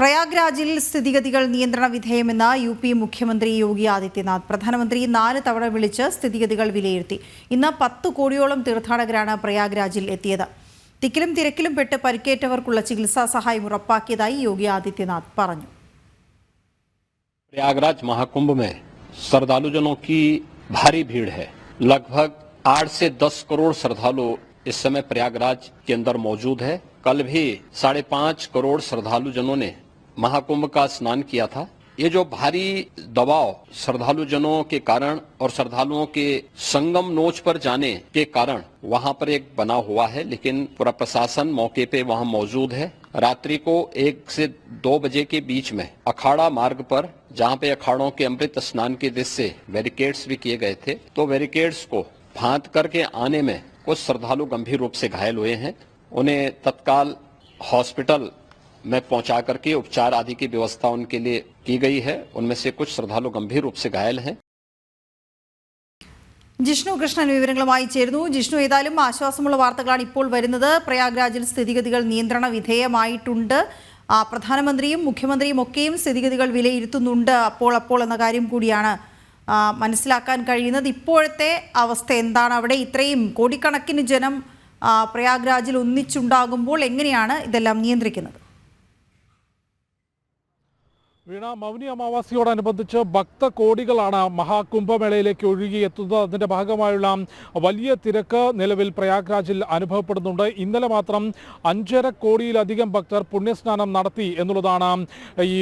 പ്രയാഗ്രാജിൽ സ്ഥിതിഗതികൾ നിയന്ത്രണ വിധേയമെന്ന് U P മുഖ്യമന്ത്രി യോഗി ആദിത്യനാഥ് പ്രധാനമന്ത്രി നാല് തവണ വിളിച്ച് സ്ഥിതിഗതികൾ വിലയിരുത്തി ഇന്ന് പത്ത് കോടിയോളം തീർത്ഥാടകരാണ് പ്രയാഗ്രാജിൽ എത്തിയത് തിക്കിലും തിരക്കിലും പെട്ട് പരിക്കേറ്റവർക്കുള്ള ചികിത്സാ സഹായം ഉറപ്പാക്കിയതായി യോഗി ആദിത്യനാഥ് പറഞ്ഞു प्रयागराज महाकुंभ में श्रद्धालुजनों की भारी भीड़ है लगभग आठ से दस करोड़ श्रद्धालु इस समय प्रयागराज के अंदर मौजूद है कल भी साढ़े पांच करोड़ श्रद्धालु जनों ने महाकुंभ का स्नान किया था। ये जो भारी दबाव श्रद्धालु जनों के कारण और श्रद्धालुओं के संगम नोच पर जाने के कारण वहाँ पर एक बना हुआ है, लेकिन पूरा प्रशासन मौके पे वहाँ मौजूद है। रात्रि को एक से दो बजे के बीच में अखाड़ा मार्ग पर, जहाँ पे अखाड़ों के अमृत स्नान के से बैरिकेड्स भी किए गए थे तो बैरिकेड्स को फांद करके आने में कुछ श्रद्धालु गंभीर रूप से घायल हुए हैं। उन्हें तत्काल हॉस्पिटल में पहुंचा करके उपचार आदि की व्यवस्था उनके लिए की गई है उनमें से कुछ श्रद्धालु गंभीर रूप से घायल हैं ജിഷ്ണു കൃഷ്ണൻ വിവരങ്ങളുമായി ചേരുന്നു ജിഷ്ണു ഏതായാലും ആശ്വാസമുള്ള വാർത്തകളാണ് ഇപ്പോൾ വരുന്നത് പ്രയാഗ്രാജിൽ സ്ഥിതിഗതികൾ നിയന്ത്രണ വിധേയമായിട്ടുണ്ട് ആ, പ്രധാനമന്ത്രിയും മുഖ്യമന്ത്രിയും ഒക്കെയും സ്ഥിതിഗതികൾ വിലയിരുത്തുന്നുണ്ട് അപ്പോൾ അപ്പോൾ എന്ന കാര്യം കൂടിയാണ് ആ, മനസ്സിലാക്കാൻ കഴിയുന്നത് ഇപ്പോഴത്തെ അവസ്ഥ എന്താണ് അവിടെ ഇത്രയും കോടിക്കണക്കിന് ജനം ആ, പ്രയാഗ്രാജിൽ ഒന്നിച്ചുണ്ടാകുമ്പോൾ എങ്ങനെയാണ് ഇതെല്ലാം നിയന്ത്രിക്കുന്നത് വീണ മൗനി അമാവാസിയോടനുബന്ധിച്ച് ഭക്തകോടികളാണ് മഹാകുംഭമേളയിലേക്ക് ഒഴുകിയെത്തുന്നത്. അതിന്റെ ഭാഗമായുള്ള വലിയ തിരക്ക് നിലവിൽ പ്രയാഗ്രാജിൽ അനുഭവപ്പെടുന്നുണ്ട്. ഇന്നലെ മാത്രം അഞ്ചര കോടിയിലധികം ഭക്തർ പുണ്യസ്നാനം നടത്തി എന്നുള്ളതാണ് ഈ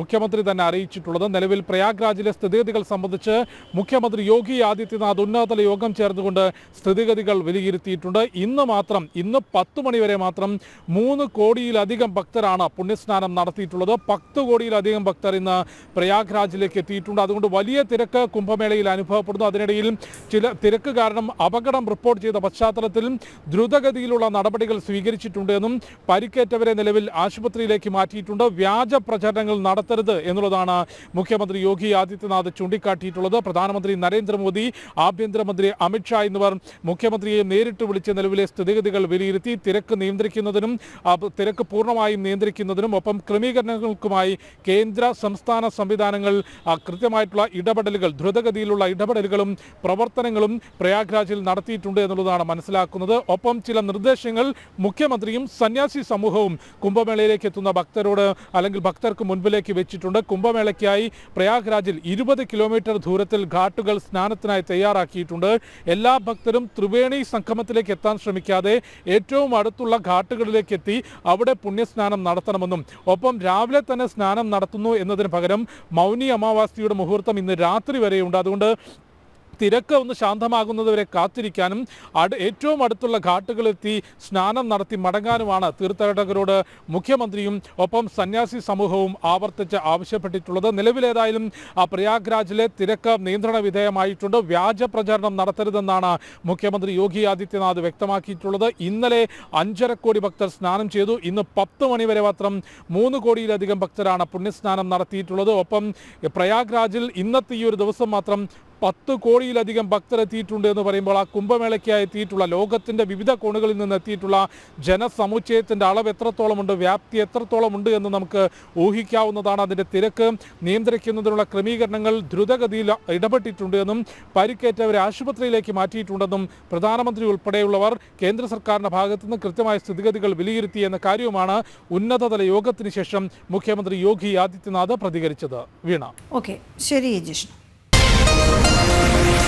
മുഖ്യമന്ത്രി തന്നെ അറിയിച്ചിട്ടുള്ളത്. നിലവിൽ പ്രയാഗ്രാജിലെ സ്ഥിതിഗതികൾ സംബന്ധിച്ച് മുഖ്യമന്ത്രി യോഗി ആദിത്യനാഥ് ഉന്നതതല യോഗം ചേർന്നുകൊണ്ട് സ്ഥിതിഗതികൾ വിലയിരുത്തിയിട്ടുണ്ട്. ഇന്ന് മാത്രം ഇന്ന് പത്ത് മണിവരെ മാത്രം മൂന്ന് കോടിയിലധികം ഭക്തരാണ് പുണ്യസ്നാനം നടത്തിയിട്ടുള്ളത്. പത്ത് കോടിയിലധികം ഭക്തർ ഇന്ന് പ്രയാഗ്രാജിലേക്ക് എത്തിയിട്ടുണ്ട്. അതുകൊണ്ട് വലിയ തിരക്ക് കുംഭമേളയിൽ അനുഭവപ്പെടുന്നു. അതിനിടയിൽ ചില തിരക്ക് കാരണം അപകടം റിപ്പോർട്ട് ചെയ്ത പശ്ചാത്തലത്തിൽ ദ്രുതഗതിയിലുള്ള നടപടികൾ സ്വീകരിച്ചിട്ടുണ്ട് എന്നും പരിക്കേറ്റവരെ നിലവിൽ ആശുപത്രിയിലേക്ക് മാറ്റിയിട്ടുണ്ട്. വ്യാജ പ്രചരണങ്ങൾ നടത്തരുത് എന്നുള്ളതാണ് മുഖ്യമന്ത്രി യോഗി ആദിത്യനാഥ് ചൂണ്ടിക്കാട്ടിയിട്ടുള്ളത്. പ്രധാനമന്ത്രി നരേന്ദ്രമോദി ആഭ്യന്തരമന്ത്രി അമിത്ഷാ എന്നിവർ മുഖ്യമന്ത്രിയെ നേരിട്ട് വിളിച്ച് നിലവിലെ സ്ഥിതിഗതികൾ വിലയിരുത്തി തിരക്ക് നിയന്ത്രിക്കുന്നതിനും തിരക്ക് പൂർണമായും നിയന്ത്രിക്കുന്നതിനും ഒപ്പം ക്രമീകരണങ്ങൾക്കുമായി കേന്ദ്ര സംസ്ഥാന സംവിധാനങ്ങൾ കൃത്യമായിട്ടുള്ള ഇടപെടലുകൾ ദ്രുതഗതിയിലുള്ള ഇടപെടലുകളും പ്രവർത്തനങ്ങളും പ്രയാഗ്രാജിൽ നടത്തിയിട്ടുണ്ട് എന്നുള്ളതാണ് മനസ്സിലാക്കുന്നത്. ഒപ്പം ചില നിർദ്ദേശങ്ങൾ മുഖ്യമന്ത്രിയും സന്യാസി സമൂഹവും കുംഭമേളയിലേക്ക് എത്തുന്ന ഭക്തരോട് അല്ലെങ്കിൽ ഭക്തർക്ക് മുൻപിലേക്ക് വെച്ചിട്ടുണ്ട്. കുംഭമേളയ്ക്കായി പ്രയാഗ്രാജിൽ ഇരുപത് കിലോമീറ്റർ ദൂരത്തിൽ ഘാട്ടുകൾ സ്നാനത്തിനായി തയ്യാറാക്കിയിട്ടുണ്ട്. എല്ലാ ഭക്തരും ത്രിവേണി സംഗമത്തിലേക്ക് എത്താൻ ശ്രമിക്കാതെ ഏറ്റവും അടുത്തുള്ള ഘാട്ടുകളിലേക്ക് എത്തി അവിടെ പുണ്യസ്നാനം നടത്തണമെന്നും ഒപ്പം രാവിലെ തന്നെ സ്നാനം നടത്തുന്നു എന്നതിന് പകരം മൗനി അമാവാസിയുടെ മുഹൂർത്തം ഇന്ന് രാത്രി വരെയുണ്ട്. അതുകൊണ്ട് തിരക്ക് ഒന്ന് ശാന്തമാകുന്നതുവരെ കാത്തിരിക്കാനും ഏറ്റവും അടുത്തുള്ള ഘാട്ടുകളെത്തി സ്നാനം നടത്തി മടങ്ങാനുമാണ് തീർത്ഥാടകരോട് മുഖ്യമന്ത്രിയും ഒപ്പം സന്യാസി സമൂഹവും ആവർത്തിച്ച് ആവശ്യപ്പെട്ടിട്ടുള്ളത്. നിലവിലേതായാലും പ്രയാഗ്രാജിലെ തിരക്ക് നിയന്ത്രണ വിധേയമായിട്ടുണ്ട്. വ്യാജ പ്രചാരണം നടത്തരുതെന്നാണ് മുഖ്യമന്ത്രി യോഗി ആദിത്യനാഥ് വ്യക്തമാക്കിയിട്ടുള്ളത്. ഇന്നലെ അഞ്ചര കോടി ഭക്തർ സ്നാനം ചെയ്തു. ഇന്ന് പത്ത് മണിവരെ മാത്രം മൂന്ന് കോടിയിലധികം ഭക്തരാണ് പുണ്യസ്നാനം നടത്തിയിട്ടുള്ളത്. ഒപ്പം പ്രയാഗ്രാജിൽ ഇന്നത്തെ ഈ ഒരു ദിവസം മാത്രം പത്ത് കോടിയിലധികം ഭക്തർ എത്തിയിട്ടുണ്ട് എന്ന് പറയുമ്പോൾ ആ കുംഭമേളയ്ക്കായി എത്തിയിട്ടുള്ള ലോകത്തിന്റെ വിവിധ കോണുകളിൽ നിന്ന് എത്തിയിട്ടുള്ള ജനസമുച്ചയത്തിന്റെ അളവ് എത്രത്തോളമുണ്ട് വ്യാപ്തി എത്രത്തോളമുണ്ട് എന്ന് നമുക്ക് ഊഹിക്കാവുന്നതാണ്. അതിന്റെ തിരക്ക് നിയന്ത്രിക്കുന്നതിനുള്ള ക്രമീകരണങ്ങൾ ദ്രുതഗതിയിൽ ഇടപെട്ടിട്ടുണ്ട് എന്നും പരിക്കേറ്റവരെ ആശുപത്രിയിലേക്ക് മാറ്റിയിട്ടുണ്ടെന്നും പ്രധാനമന്ത്രി ഉൾപ്പെടെയുള്ളവർ കേന്ദ്ര സർക്കാരിന്റെ ഭാഗത്തു നിന്ന് കൃത്യമായ സ്ഥിതിഗതികൾ വിലയിരുത്തി എന്ന കാര്യവുമാണ് ഉന്നതതല യോഗത്തിന് ശേഷം മുഖ്യമന്ത്രി യോഗി ആദിത്യനാഥ് പ്രതികരിച്ചത്. വീണ. ഓക്കെ ശരി ജിഷ്ണു. Thank you.